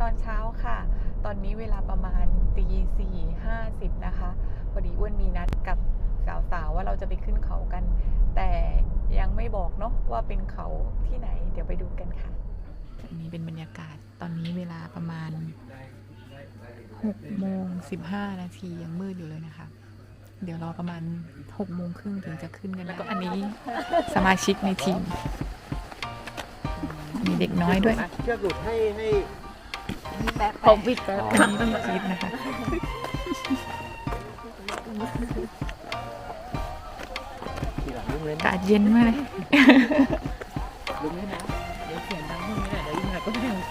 ตอนเช้าค่ะ ตอนนี้เวลาประมาณตีสี่ห้าสิบนะคะ พอดีอ้วนมีนัดกับสาวๆว่าเราจะไปขึ้นเขากัน แต่ยังไม่บอกเนาะว่าเป็นเขาที่ไหน เดี๋ยวไปดูกันค่ะอันนี้เป็นบรรยากาศตอนนี้เวลาประมาณ6โมง15 นาทียังมืดอยู่เลยนะคะ เดี๋ยวรอประมาณ6โมงครึ่งถึงจะขึ้นกันแล้วก็อันนี้สมาชิกในทีม มีเด็กน้อยด้วยเชือกหลุดให้ให้ ผมวิดก็ต้องคิดนะคะทีหลังยุ่งเล่นอากาศเย็นมากเลยลุงนี่นะเดี๋ยวเสียงดังพวกนี้แหละเดี๋ยวยิ่งไงก็ไม่รู้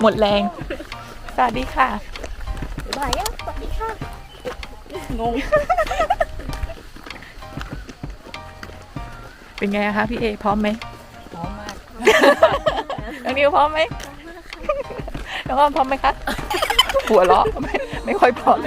หมดแรง สวัสดีค่ะบายอะสวัสดีค่ะ งง เป็นไงอะคะพี่เอ พร้อมไหมพร้อมมากน้องนิวพร้อมไหม น้องอ้อมพร้อมไหมคะ หัวเราะไม่ไม่ค่อยพร้อม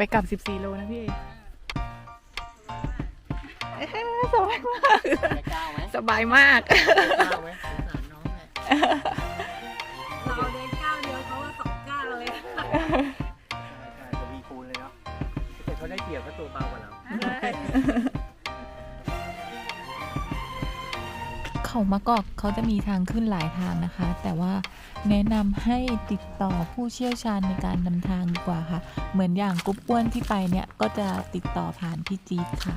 ไหร่ไปกลับ 14 โลนะพี่เอสบายมากไม่กล้าไหมสบายมากกล้าไหมสงสารน้องแหละเราเดินก้าวเดียวเขาว่าสองก้าวเลยใช่ใช่จะมีคูณเลยเนาะแต่เขาได้เปรียบเพราะตัวเบากว่าเรา เขามะกอกเขาจะมีทางขึ้นหลายทางนะคะ แต่ว่าแนะนำให้ติดต่อผู้เชี่ยวชาญในการนำทางดีกว่าค่ะ เหมือนอย่างกรุ๊ปอ้วนที่ไปเนี่ยก็จะติดต่อผ่านพี่จี๊ดค่ะ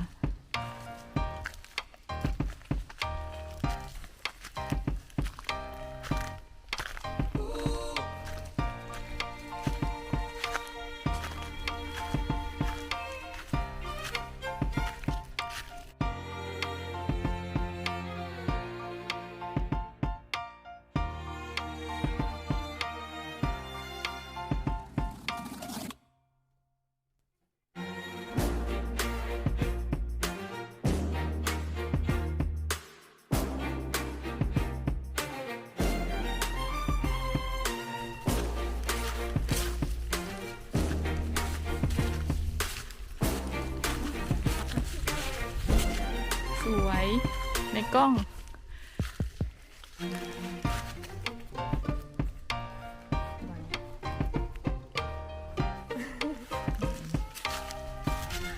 วยในกล้อง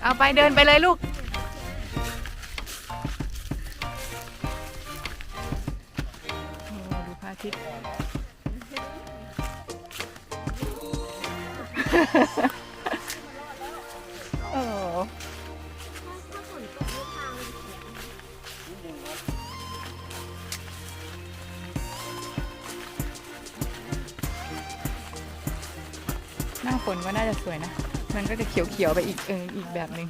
เอาไปเดินไปเลยลูก โอ้ดูพระอาทิตย์ หน้าฝนก็น่าจะสวยนะ มันก็จะเขียวๆไปอีกเอออีกแบบหนึ่ง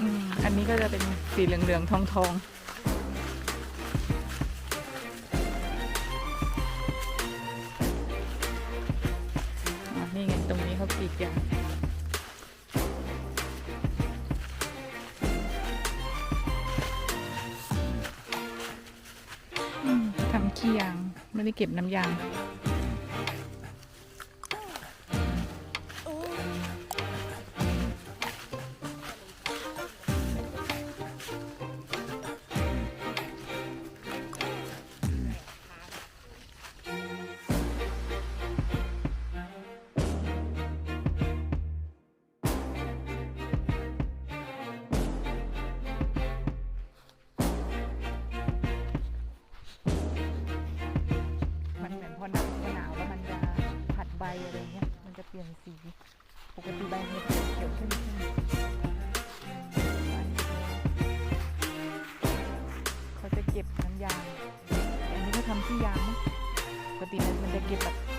อ,อันนี้ก็จะเป็นสีเหลืองๆทองๆนี่ไงตรงนี้เขากรีดยางทำขี้ยาง ไม่ได้เก็บน้ำยาง ปลี่ยนสี ปกติใบเห็ดเขียวเข้มเขาจะเก็บน้ำยาง อันนี้เขาทำที่ยางปกติมันมันจะเก็บแบบ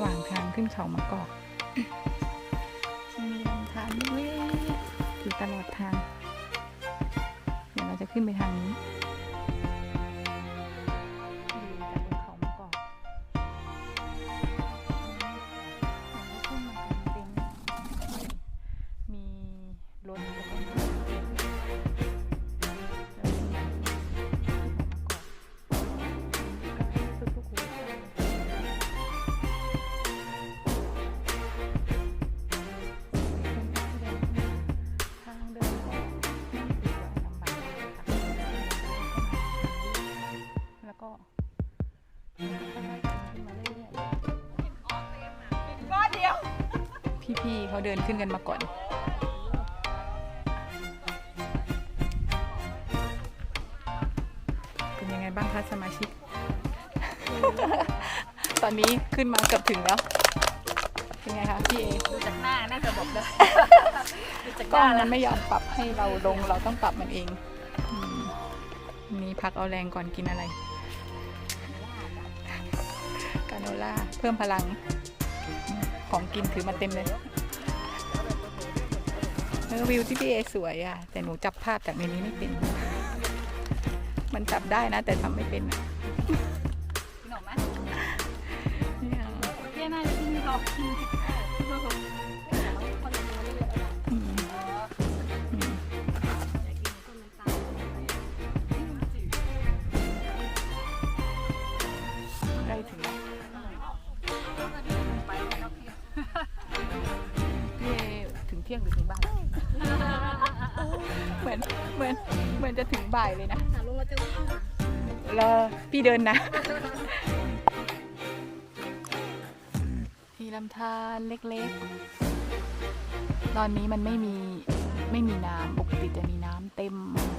ระหว่างทางขึ้นเขามะกอกมีลำธารเล็กๆอยู่ตลอดทาง เดี๋ยวเราจะขึ้นไปทางนี้ พี่ๆเขาเดินขึ้นกันมาก่อนเป็นยังไงบ้างคะสมาชิก ตอนนี้ขึ้นมาเกือบถึงแล้ว เป็นไงคะพี่เอดูจากหน้าน่าจะบอกได้ดูจากกหล้อน้างแล้มัวนไม่ยอมปรับให้เราลงเราต้องปรับมันเองอืมนี่พักเอาแรงก่อนกินอะไร กาโนล่าเพิ่มพลัง ของกินถือมาเต็มเลยเออวิวที่พี่เอสวยอะ แต่หนูจับภาพจากในนี้ไม่เป็น มันจับได้นะ แต่ทำไม่เป็นอะกินออกไหมเนี่ยเจ๊น่าจะกินไม่ออกกิน บ่ายเลยนะหาลงมาเจอข้างหลังรอพี่เดินนะ มีลำธารเล็กๆ ตอนนี้มันไม่มีไม่มีน้ำปกติจะมีน้ำเต็มมี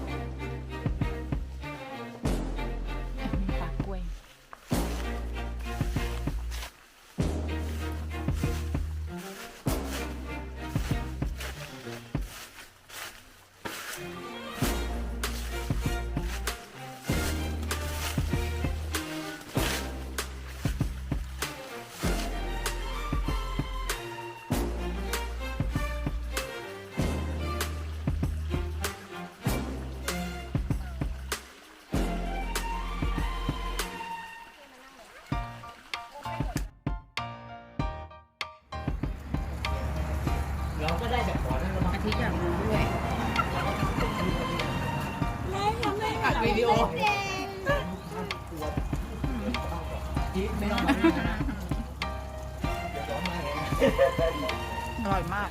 ก็ได้แต่ขอนั่นเราอาทิตย์อยากรู้ด้วยอัดวิดีโอจิ๊บไม่ต้องมาด้วยนะเดี๋ยวร้องมาเลยนะอร่อยมาก